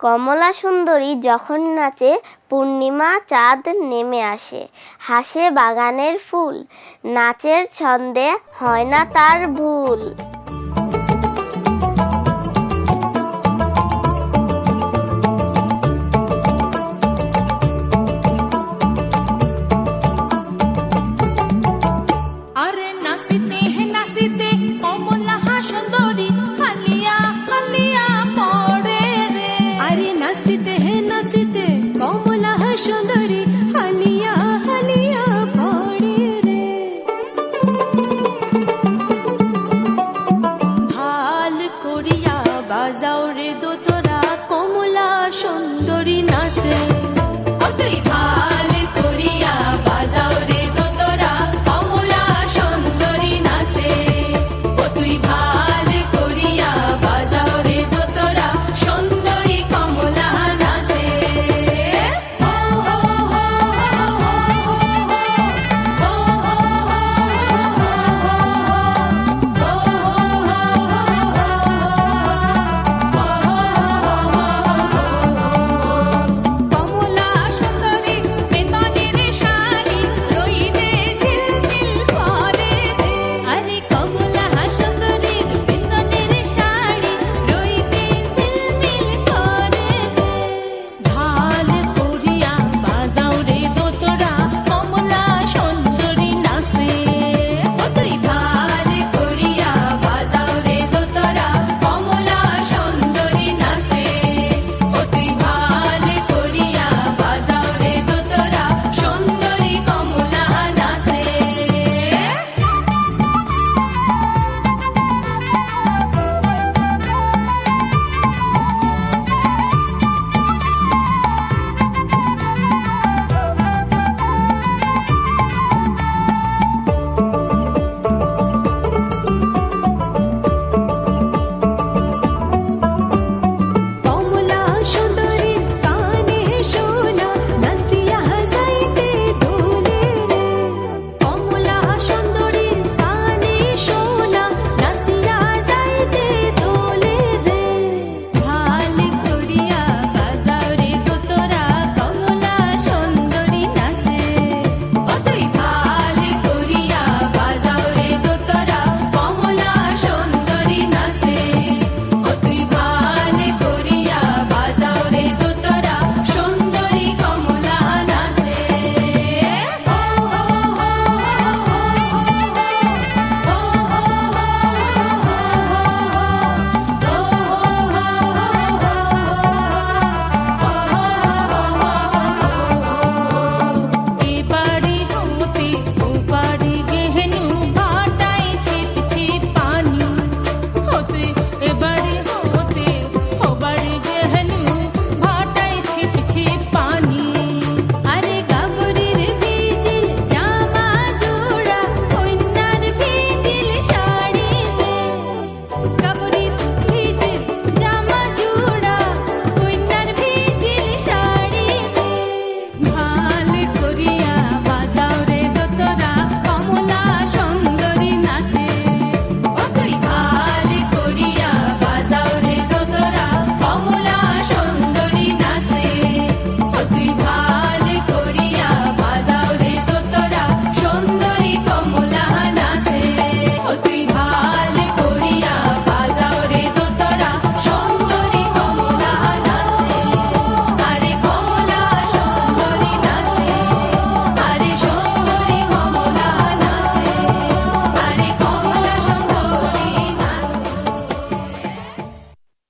কমলা সুন্দরী যখন নাচে, পূর্ণিমা চাঁদ নেমে আসে। হাসে বাগানের ফুল, নাচের ছন্দে হয় না তার ভুল।